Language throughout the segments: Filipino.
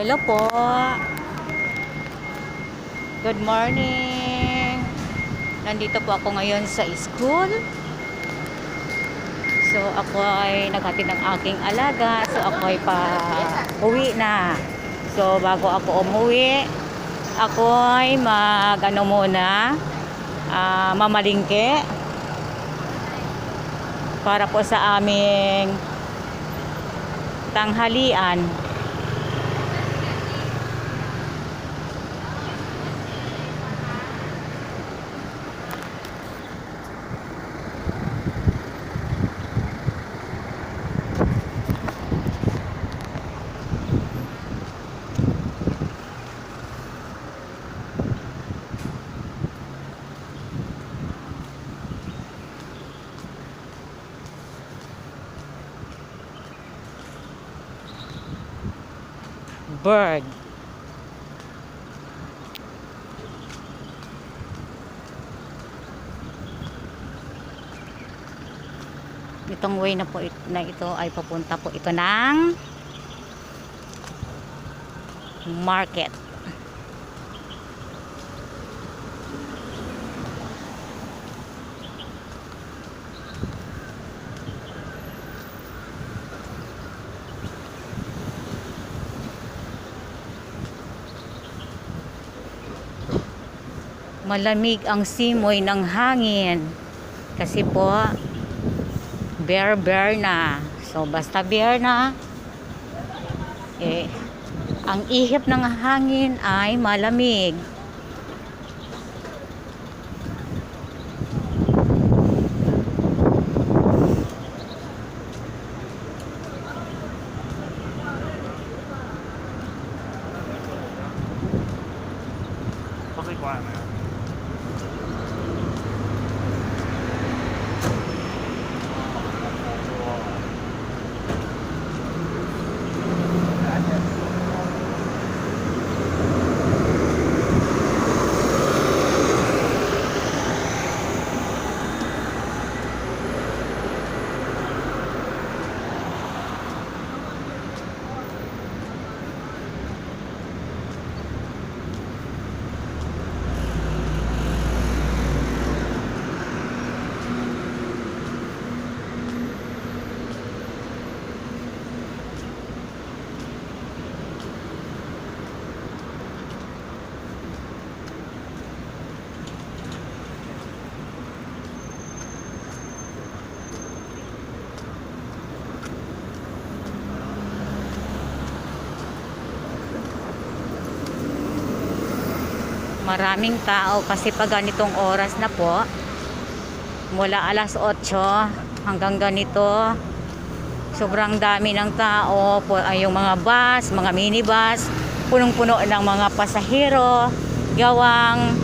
Hello po. Good morning. Nandito po ako ngayon sa school. So ako ay naghatid ng aking alaga. So ako ay pa uwi na. So bago ako umuwi, ako ay mag ano muna, ah, mamalingke para po sa aming tanghalian. Bird. Itong way na po na ito ay papunta po ito ng market. Malamig ang simoy ng hangin. Kasi po, bear bear na. So, basta bear na, eh, ang ihip ng hangin ay malamig. Coffee กว่ Maraming tao kasi pag ganitong oras na po, mula alas 8 hanggang ganito, sobrang dami ng tao, ay yung mga bus, mga minibus, punong-puno ng mga pasahero, gawang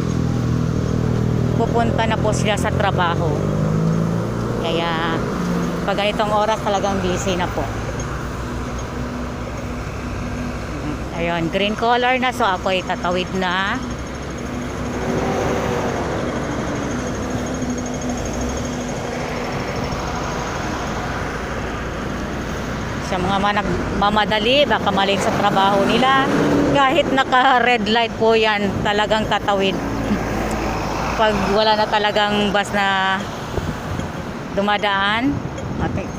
pupunta na po sila sa trabaho. Kaya pag ganitong oras talagang busy na po. Ayun, green color na so ako ay tatawid na. Sa mga mga nagmamadali, baka maling sa trabaho nila. Kahit naka red light po yan, talagang tatawid. Pag wala na talagang bus na dumadaan,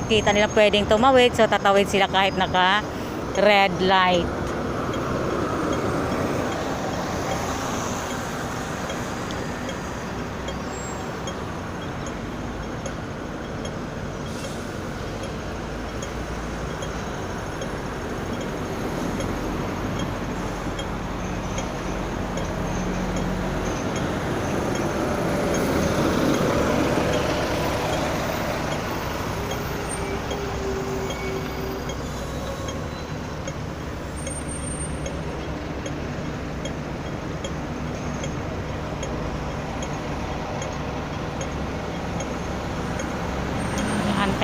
kita nila pwedeng tumawid, so tatawid sila kahit naka red light.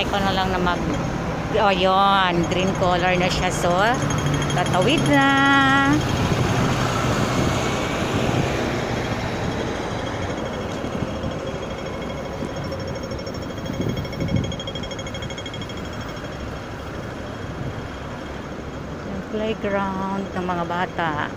Antay ko na lang na mag oh yun, green color na siya so tatawid na playground ng mga bata.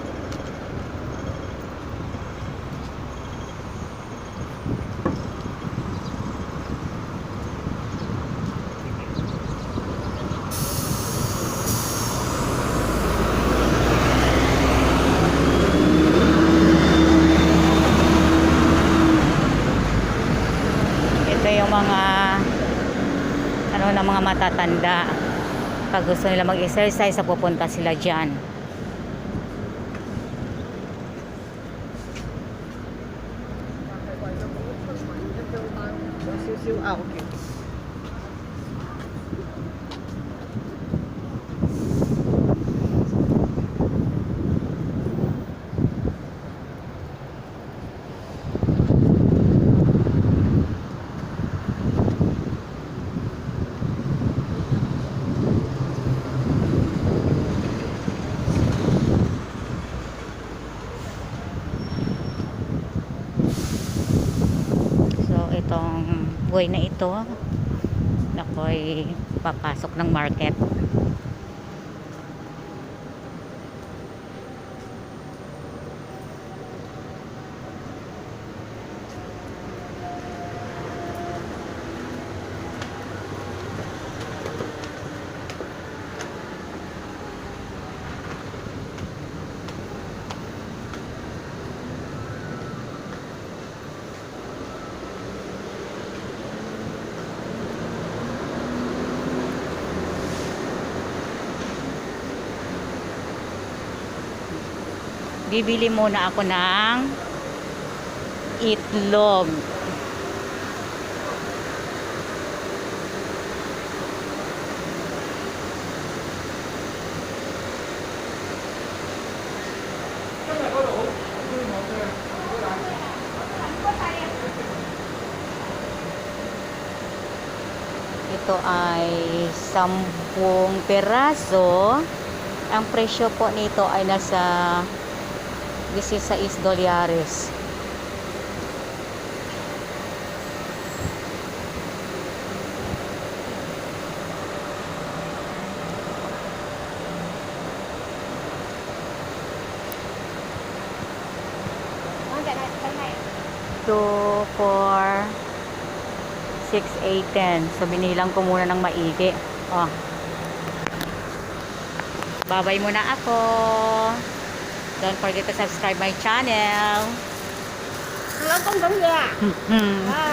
Ito yung mga ano na mga matatanda. Pag gusto nila mag-exercise, pupunta sila dyan. Ah, okay. So, itong buhay na ito, ako'y papasok ng market. Bibili muna ako ng itlog. Ito ay 10 peraso. Ang presyo po nito ay nasa 16 dolyares. Two, four, six, eight, ten. So, binilang ko muna ng maigi. Oh. Babay muna ako. Don't forget to subscribe my channel. Hello, ra. Hmm. Bye.